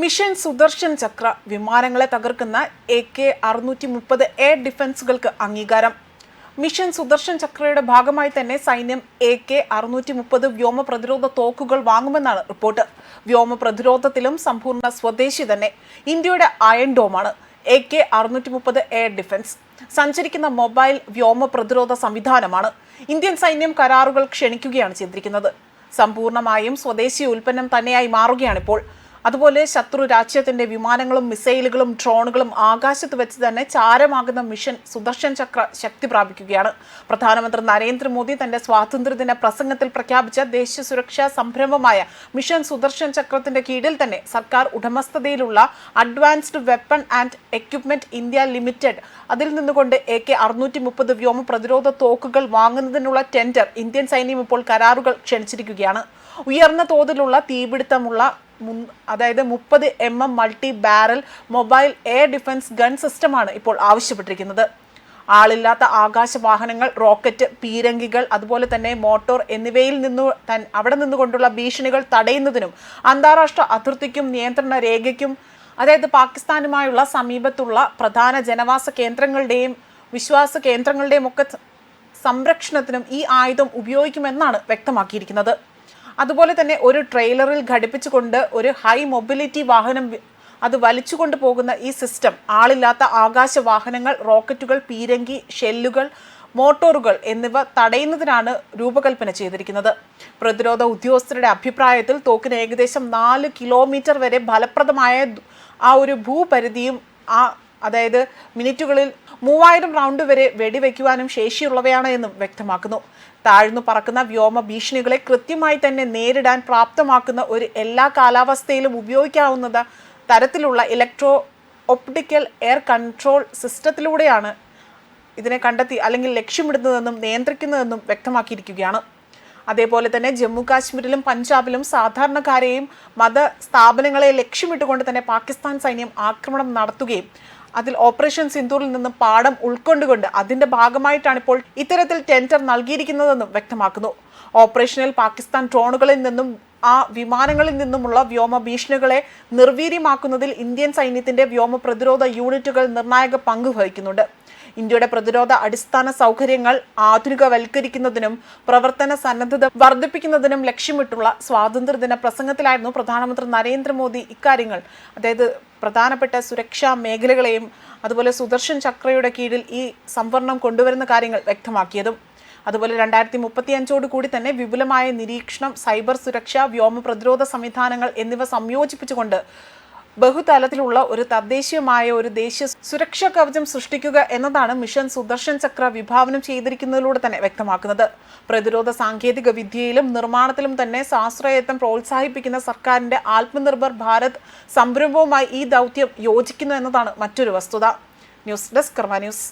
Mission Sudarshan ചക്ര വിമാനങ്ങളെ തകർക്കുന്ന A K അറുന്നൂറ്റി മുപ്പത് എയർ ഡിഫൻസുകൾക്ക് അംഗീകാരം. മിഷൻ സുദർശൻ ചക്രയുടെ ഭാഗമായി തന്നെ സൈന്യം എ കെ അറുന്നൂറ്റി മുപ്പത് വ്യോമ പ്രതിരോധ തോക്കുകൾ വാങ്ങുമെന്നാണ് റിപ്പോർട്ട്. വ്യോമ പ്രതിരോധത്തിലും സമ്പൂർണ സ്വദേശി തന്നെ ഇന്ത്യയുടെ അയൺ ഡോമാണ് എ കെ അറുന്നൂറ്റി മുപ്പത് എയർ ഡിഫൻസ്. സഞ്ചരിക്കുന്ന മൊബൈൽ വ്യോമ പ്രതിരോധ സംവിധാനമാണ്. ഇന്ത്യൻ സൈന്യം കരാറുകൾ ക്ഷണിക്കുകയാണ് ചെയ്തിരിക്കുന്നത്. സമ്പൂർണമായും സ്വദേശി ഉൽപ്പന്നം തന്നെയായി മാറുകയാണിപ്പോൾ. അതുപോലെ ശത്രു രാജ്യത്തിന്റെ വിമാനങ്ങളും മിസൈലുകളും ഡ്രോണുകളും ആകാശത്ത് വെച്ച് തന്നെ ചാരമാകുന്ന മിഷൻ സുദർശൻ ചക്ര ശക്തി പ്രാപിക്കുകയാണ്. പ്രധാനമന്ത്രി നരേന്ദ്രമോദി തന്റെ സ്വാതന്ത്ര്യദിന പ്രസംഗത്തിൽ പ്രഖ്യാപിച്ച ദേശീയ സുരക്ഷാ സംരംഭമായ മിഷൻ സുദർശൻ ചക്രത്തിന്റെ കീഴിൽ തന്നെ സർക്കാർ ഉടമസ്ഥതയിലുള്ള advanced weapon and equipment India limited അതിൽ നിന്നുകൊണ്ട് എ കെ അറുന്നൂറ്റി മുപ്പത് വ്യോമ പ്രതിരോധ തോക്കുകൾ വാങ്ങുന്നതിനുള്ള ടെൻഡർ ഇന്ത്യൻ സൈന്യം ഇപ്പോൾ കരാറുകൾ ക്ഷണിച്ചിരിക്കുകയാണ്. ഉയർന്ന തോതിലുള്ള തീപിടുത്തമുള്ള അതായത് മുപ്പത് M M multi barrel mobile air defence gun സിസ്റ്റമാണ് ഇപ്പോൾ ആവശ്യപ്പെട്ടിരിക്കുന്നത്. ആളില്ലാത്ത ആകാശ വാഹനങ്ങൾ റോക്കറ്റ് പീരങ്കികൾ അതുപോലെ തന്നെ മോട്ടോർ എന്നിവയിൽ നിന്നു തൻ അവിടെ നിന്നുകൊണ്ടുള്ള ഭീഷണികൾ തടയുന്നതിനും അന്താരാഷ്ട്ര അതിർത്തിക്കും നിയന്ത്രണ രേഖയ്ക്കും അതായത് പാകിസ്ഥാനുമായുള്ള സമീപത്തുള്ള പ്രധാന ജനവാസ കേന്ദ്രങ്ങളുടെയും വിശ്വാസ കേന്ദ്രങ്ങളുടെയും ഒക്കെ സംരക്ഷണത്തിനും ഈ ആയുധം ഉപയോഗിക്കുമെന്നാണ് വ്യക്തമാക്കിയിരിക്കുന്നത്. അതുപോലെ തന്നെ ഒരു ട്രെയിലറിൽ ഘടിപ്പിച്ചുകൊണ്ട് ഒരു ഹൈ മൊബിലിറ്റി വാഹനം അത് വലിച്ചുകൊണ്ട് പോകുന്ന ഈ സിസ്റ്റം ആളില്ലാത്ത ആകാശ വാഹനങ്ങൾ റോക്കറ്റുകൾ പീരങ്കി ഷെല്ലുകൾ മോട്ടോറുകൾ എന്നിവ തടയുന്നതിനാണ് രൂപകൽപ്പന ചെയ്തിരിക്കുന്നത്. പ്രതിരോധ ഉദ്യോഗസ്ഥരുടെ അഭിപ്രായത്തിൽ തോക്കിന് ഏകദേശം നാല് കിലോമീറ്റർ വരെ ഫലപ്രദമായ ആ ഒരു ഭൂപരിധിയും ആ അതായത് മിനിറ്റുകളിൽ മൂവായിരം റൗണ്ട് വരെ വെടിവെക്കുവാനും ശേഷിയുള്ളവയാണ് എന്നും വ്യക്തമാക്കുന്നു. താഴ്ന്നു പറക്കുന്ന വ്യോമ ഭീഷണികളെ കൃത്യമായി തന്നെ നേരിടാൻ പ്രാപ്തമാക്കുന്ന ഒരു എല്ലാ കാലാവസ്ഥയിലും ഉപയോഗിക്കാവുന്ന തരത്തിലുള്ള ഇലക്ട്രോ ഒപ്റ്റിക്കൽ എയർ കൺട്രോൾ സിസ്റ്റത്തിലൂടെയാണ് ഇതിനെ കണ്ടെത്തി അല്ലെങ്കിൽ ലക്ഷ്യമിടുന്നതെന്നും നിയന്ത്രിക്കുന്നതെന്നും വ്യക്തമാക്കിയിരിക്കുകയാണ്. അതേപോലെ തന്നെ ജമ്മു കാശ്മീരിലും പഞ്ചാബിലും സാധാരണക്കാരെയും മത സ്ഥാപനങ്ങളെ ലക്ഷ്യമിട്ടുകൊണ്ട് തന്നെ പാകിസ്ഥാൻ സൈന്യം ആക്രമണം നടത്തുകയും അതിൽ ഓപ്പറേഷൻ സിന്ദൂറിൽ നിന്നും പാഠം ഉൾക്കൊണ്ടുകൊണ്ട് അതിന്റെ ഭാഗമായിട്ടാണ് ഇപ്പോൾ ഇത്തരത്തിൽ ടെൻഡർ നൽകിയിരിക്കുന്നതെന്നും വ്യക്തമാക്കുന്നു. ഓപ്പറേഷനിൽ പാകിസ്ഥാൻ ഡ്രോണുകളിൽ നിന്നും ആ വിമാനങ്ങളിൽ നിന്നുമുള്ള വ്യോമ ഭീഷണികളെ നിർവീര്യമാക്കുന്നതിൽ ഇന്ത്യൻ സൈന്യത്തിന്റെ വ്യോമ പ്രതിരോധ യൂണിറ്റുകൾ നിർണായക പങ്ക് വഹിക്കുന്നുണ്ട്. ഇന്ത്യയുടെ പ്രതിരോധ അടിസ്ഥാന സൗകര്യങ്ങൾ ആധുനികവൽക്കരിക്കുന്നതിനും പ്രവർത്തന സന്നദ്ധത വർദ്ധിപ്പിക്കുന്നതിനും ലക്ഷ്യമിട്ടുള്ള സ്വാതന്ത്ര്യദിന പ്രസംഗത്തിലായിരുന്നു പ്രധാനമന്ത്രി നരേന്ദ്രമോദി ഇക്കാര്യങ്ങൾ. അതായത് പ്രധാനപ്പെട്ട സുരക്ഷാ മേഖലകളെയും അതുപോലെ സുദർശൻ ചക്രയുടെ കീഴിൽ ഈ സംവരണം കൊണ്ടുവരുന്ന കാര്യങ്ങൾ വ്യക്തമാക്കിയതും. അതുപോലെ രണ്ടായിരത്തി മുപ്പത്തി അഞ്ചോട് കൂടി തന്നെ വിപുലമായ നിരീക്ഷണം സൈബർ സുരക്ഷ വ്യോമ പ്രതിരോധ സംവിധാനങ്ങൾ എന്നിവ സംയോജിപ്പിച്ചുകൊണ്ട് ബഹുതലത്തിലുള്ള ഒരു തദ്ദേശീയമായ ഒരു ദേശീയ സുരക്ഷാ കവചം സൃഷ്ടിക്കുക എന്നതാണ് മിഷൻ സുദർശൻ ചക്ര വിഭാവനം ചെയ്തിരിക്കുന്നതിലൂടെ തന്നെ വ്യക്തമാക്കുന്നത്. പ്രതിരോധ സാങ്കേതിക വിദ്യയിലും നിർമ്മാണത്തിലും തന്നെ സ്വാശ്രയത്വം പ്രോത്സാഹിപ്പിക്കുന്ന സർക്കാരിന്റെ ആത്മനിർഭർ ഭാരത് സംരംഭവുമായി ഈ ദൗത്യം യോജിക്കുന്നു എന്നതാണ് മറ്റൊരു വസ്തുത. News desk Karma news.